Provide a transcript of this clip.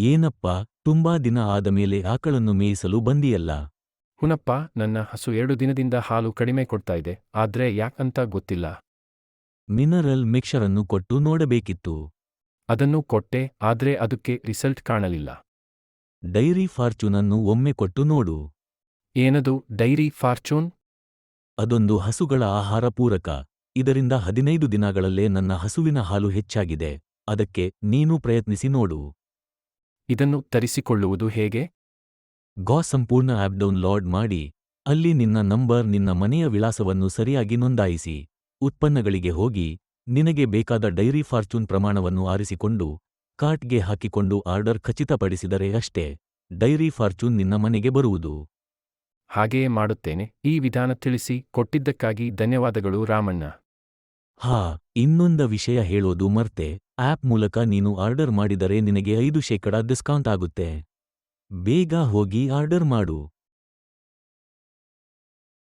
ಏನಪ್ಪಾ ತುಂಬಾ ದಿನ ಆದ ಮೇಲೆ ಆಕಳನ್ನು ಮೇಯಿಸಲು ಬಂದಿಯಲ್ಲ? ಹುನಪ್ಪ ನನ್ನ ಹಸು ಎರಡು ದಿನದಿಂದ ಹಾಲು ಕಡಿಮೆ ಕೊಡ್ತಾ ಇದೆ ಆದ್ರೆ ಯಾಕಂತ ಗೊತ್ತಿಲ್ಲ. ಮಿನರಲ್ ಮಿಕ್ಸರನ್ನು ಕೊಟ್ಟು ನೋಡಬೇಕಿತ್ತು. ಅದನ್ನು ಕೊಟ್ಟೆ ಆದ್ರೆ ಅದಕ್ಕೆ ರಿಸಲ್ಟ್ ಕಾಣಲಿಲ್ಲ. ಡೈರಿ ಫಾರ್ಚೂನನ್ನು ಒಮ್ಮೆ ಕೊಟ್ಟು ನೋಡು. ಏನದು ಡೈರಿ ಫಾರ್ಚೂನ್? ಅದೊಂದು ಹಸುಗಳ ಆಹಾರ ಪೂರಕ. ಇದರಿಂದ ಹದಿನೈದು ದಿನಗಳಲ್ಲೇ ನನ್ನ ಹಸುವಿನ ಹಾಲು ಹೆಚ್ಚಾಗಿದೆ. ಅದಕ್ಕೆ ನೀನು ಪ್ರಯತ್ನಿಸಿ ನೋಡು. ಇದನ್ನು ತರಿಸಿಕೊಳ್ಳುವುದು ಹೇಗೆ? ಗಾ ಸಂಪೂರ್ಣ ಆಪ್ ಡೌನ್ಲೋಡ್ ಮಾಡಿ ಅಲ್ಲಿ ನಿನ್ನ ನಂಬರ್ ನಿನ್ನ ಮನೆಯ ವಿಳಾಸವನ್ನು ಸರಿಯಾಗಿ ನೋಂದಾಯಿಸಿ. ಉತ್ಪನ್ನಗಳಿಗೆ ಹೋಗಿ ನಿನಗೆ ಬೇಕಾದ ಡೈರಿ ಫಾರ್ಚೂನ್ ಪ್ರಮಾಣವನ್ನು ಆರಿಸಿಕೊಂಡು ಕಾರ್ಟ್ಗೆ ಹಾಕಿಕೊಂಡು ಆರ್ಡರ್ ಖಚಿತಪಡಿಸಿದರೆ ಅಷ್ಟೇ ಡೈರಿ ಫಾರ್ಚೂನ್ ನಿನ್ನ ಮನೆಗೆ ಬರುವುದು. ಹಾಗೆಯೇ ಮಾಡುತ್ತೇನೆ. ಈ ವಿಧಾನ ತಿಳಿಸಿ ಕೊಟ್ಟಿದ್ದಕ್ಕಾಗಿ ಧನ್ಯವಾದಗಳು ರಾಮಣ್ಣ. ಹಾ ಇನ್ನೊಂದ ವಿಷಯ ಹೇಳೋದು ಮರ್ತೆ. ಆಪ್ ಮೂಲಕ ನೀನು ಆರ್ಡರ್ ಮಾಡಿದರೆ ನಿನಗೆ ಐದು ಶೇಕಡ ಡಿಸ್ಕೌಂಟ್ ಆಗುತ್ತೆ. ಬೇಗ ಹೋಗಿ ಆರ್ಡರ್ ಮಾಡು.